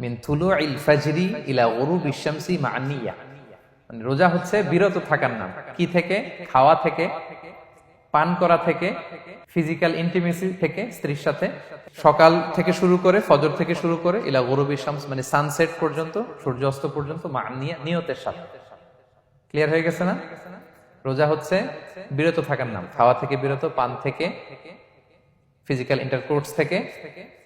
মিন তুলুইল ফাজরি ইলা গুরুবিশ শামসি মা নিয়া মানে রোজা হচ্ছে বিরত থাকার নাম। কি থেকে? খাওয়া থেকে, পান করা থেকে, ফিজিক্যাল ইন্টিমেসি থেকে, স্ত্রীর সাথে। সকাল থেকে শুরু করে, ফজর থেকে শুরু করে, ইলা গরবি শামস মানে সানসেট পর্যন্ত, সূর্যাস্ত পর্যন্ত নিয়তের সাথে। ক্লিয়ার হয়ে গেছে না? রোজা হচ্ছে বিরত থাকার নাম। খাওয়া থেকে বিরত, পান থেকে ফিজিক্যাল ইন্টারকোর্স থেকে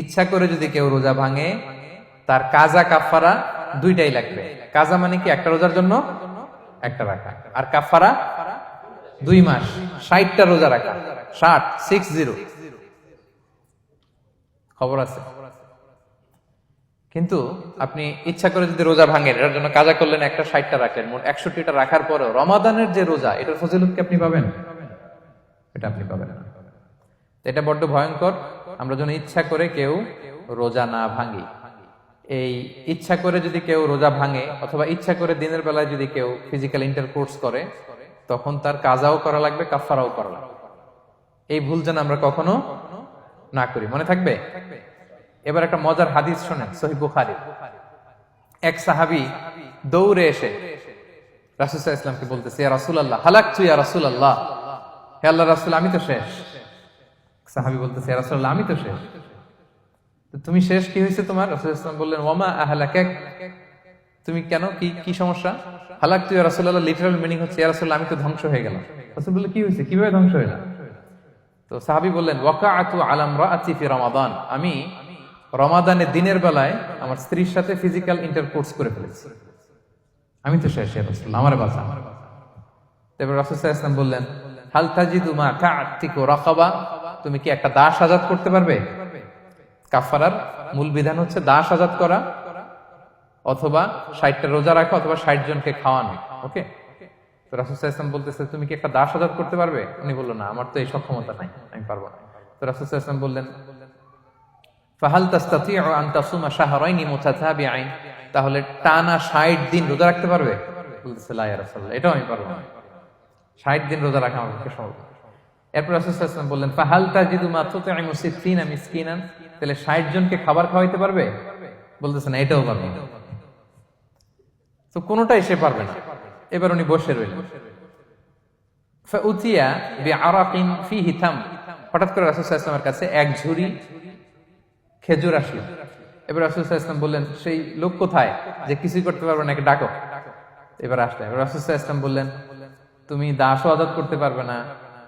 ইচ্ছা করে যদি কেউ রোজা ভাঙে, তার কাজা কাফারা দুইটাই লাগবে। কাজা মানে কি? একটা রোজার জন্য একটা রাখা। আর কাফারা দুই মাস, ষাটটা রোজা রাখা। ষাট সিক্স জিরো খবর আছে? কিন্তু আপনি ইচ্ছা করে যদি রোজা ভাঙেন, এটার জন্য কাজা করলেন, একটা ষাটটা রাখলেন, মোট একষট্টিটা রাখার পরেও রমাদানের যে রোজা, এটার ফজিলত কি আপনি পাবেন? এটা আপনি পাবেন এটা বড্ড ভয়ঙ্কর। আমরা যেন ইচ্ছা করে কেউ রোজা না ভাঙি। এই ইচ্ছা করে যদি কেউ রোজা ভাঙে অথবা ইচ্ছা করে দিনের বেলায় যদি কেউ ফিজিক্যাল ইন্টারকোর্স করে, তখন তার কাজাও করা লাগবে কাফারাও করা লাগবে। এই ভুল যেন আমরা কখনো না করি। মনে থাকবে? এবার একটা মজার হাদিস শোনেন, সহি বুখারি। এক সাহাবি দৌড়ে এসে রাসুসাহ ইসলামকে বলতেছে রাসুল আল্লাহ হালাক ইয়া রাসুল আল্লাহ হে আল্লাহ রাসুল, আমি তো শেষ। সাহাবি বলতেছে, ইয়া রাসুল আমি তো শেষ। তুমি শেষ কি হয়েছে তোমার? রাসুল ইসলাম বললেন ওমা আহলাক তুমি কেন? কি কি সমস্যা? হালাক তুই, ইয়া রাসুল লিটারাল মিনিং হচ্ছে, ইয়া রাসুল আমি তো ধ্বংস হয়ে গেলাম। রাসুল কি হয়েছে? কীভাবে ধ্বংস হইলাম? তো সাহাবি বললেন ওয়াকা আতু আলাম রাআতি ফি রমাদান। আমি রমাদানের দিনের বেলায় আমার স্ত্রীর সাথে ফিজিক্যাল ইন্টারকোর্স করে ফেলেছি। আমি তো শেষ রাসূল আমার বাঁচা। তারপর রাসূল আলাইহি বললেন, হাল তাজিদু মা কা'তিকু রাকাবা? তুমি কি একটা দাস আজাদ করতে পারবে? কাফারার মূল বিধান হচ্ছে দাস আজাদ করা অথবা ষাটটা রোজা রাখা অথবা ষাট জনকে খাওয়ানো, ওকে? তো রাসুসাহ ইসলাম বলতেছে, তুমি কি একটা দাস আজাদ করতে পারবে? উনি বলল, না, আমার তো এই সক্ষমতা নাই, আমি পারব না। তো রাসুসাহ ইসলাম বললেন, ফাহাল তাস্তাতিউ আন তাসুমা শাহরাইনি মুতাতাবিআইন? তাহলে টানা 60 দিন রোজা রাখতে পারবে? বলতেছে, লা ইয়া এটাও আমি পারব না। 60 দিন রোজা রাখা আমার পক্ষে সম্ভব। এরপর ওয়াসাল্লাম বললেন, ফাহাল তাজিদু মা তুতঈমু সিত্তিনা মিসকিনান? তাহলে 60 জনকে খাবার খাওয়াইতে পারবে? বলতেছে, না, এটাও পারব তো কোনোটাই সে পারবে না। এবার উনি বসে রইলেন। বিআরাকিন ফিহি থাম। হঠাৎ করে কাছে এক ঝুড়ি খেজুর আসলো। এবার রাসুলসাহ ইসলাম বললেন, সেই লোক কোথায় যে কিছুই করতে পারবে না ডাকো? এবার আসলে এবার রাসুলসাহ ইসলাম বললেন, তুমি দাসও আজাদ করতে পারবে না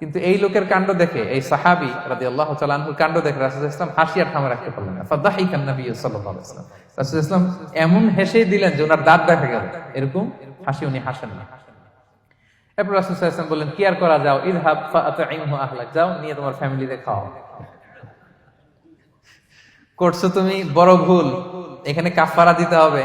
কিন্তু এই লোকের কাণ্ড দেখে, এই সাহাবি রাদি আল্লাহ তালাহুর কাণ্ড দেখে রাসুল ইসলাম হাসি আর থামে রাখতে পারলেন না ফাদাহিকান নবী সাল্লাল্লাহু আলাইহি ওয়াসাল্লাম। রাসূল ইসলাম এমন হেসে দিলেন যে ওনার দাঁত দেখা গেল। এরকম হাসি উনি হাসেন না। এরপর রাসূল ওয়াসাল্লাম বললেন, কি আর করা যাও? ইযহাব ফাআতঈমহু আহলাক যাও, নিয়ে তোমার ফ্যামিলিতে খাও করছ তুমি? বড় ভুল। এখানে কাফারা দিতে হবে।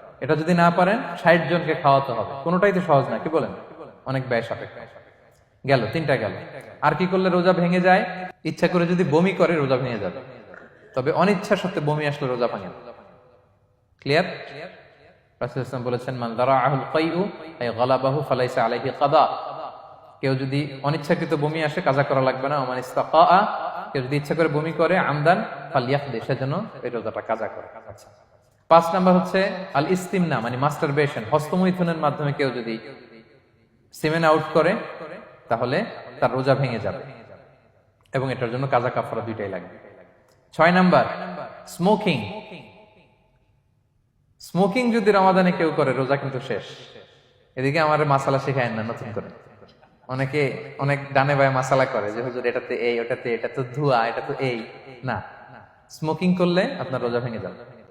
এটা যদি না পারেন, ষাট জনকে খাওয়াতে হবে। কোনোটাই তো সহজ না, কি বলেন? অনেক ব্যয় সাপেক্ষ। গেল, তিনটা গেল। আর কি করলে রোজা ভেঙে যায়? ইচ্ছা করে যদি বমি করে, রোজা ভেঙে যাবে। তবে অনিচ্ছা সত্ত্বে বমি আসলে রোজা ভাঙে ক্লিয়ার রাসূল ইসলাম বলেছেন, মান দারাআহুল কাইউ আই গালাবাহু আলাইহি কাদা। কেউ যদি অনিচ্ছাকৃত বমি আসে, কাজা করা লাগবে না। ইস্তাকা কেউ যদি ইচ্ছা করে বমি করে, আমদান ফালিয়াখদে সেজন্য এই রোজাটা কাজা করে। আচ্ছা পাঁচ নাম্বার হচ্ছে আল ইস্তিমনা মানে মাস্টারবেশন হস্তমৈথুনের মাধ্যমে কেউ যদি সিমেন আউট করে, তাহলে তার রোজা ভেঙে যাবে। এবং এটার জন্য কাজা কাফারা দুইটাই লাগবে। ছয় নাম্বার স্মোকিং স্মোকিং যদি রমাদানে কেউ করে, রোজা কিন্তু শেষ। এদিকে আমার মাসালা শেখায় না, নতুন করে। অনেকে অনেক ডানে বায়ে মাসালা করে যে, হুজুর, এটাতে এই, ওটাতে এটা তো ধোয়া এটা তো এই। না। স্মোকিং করলে আপনার রোজা ভেঙে যাবে।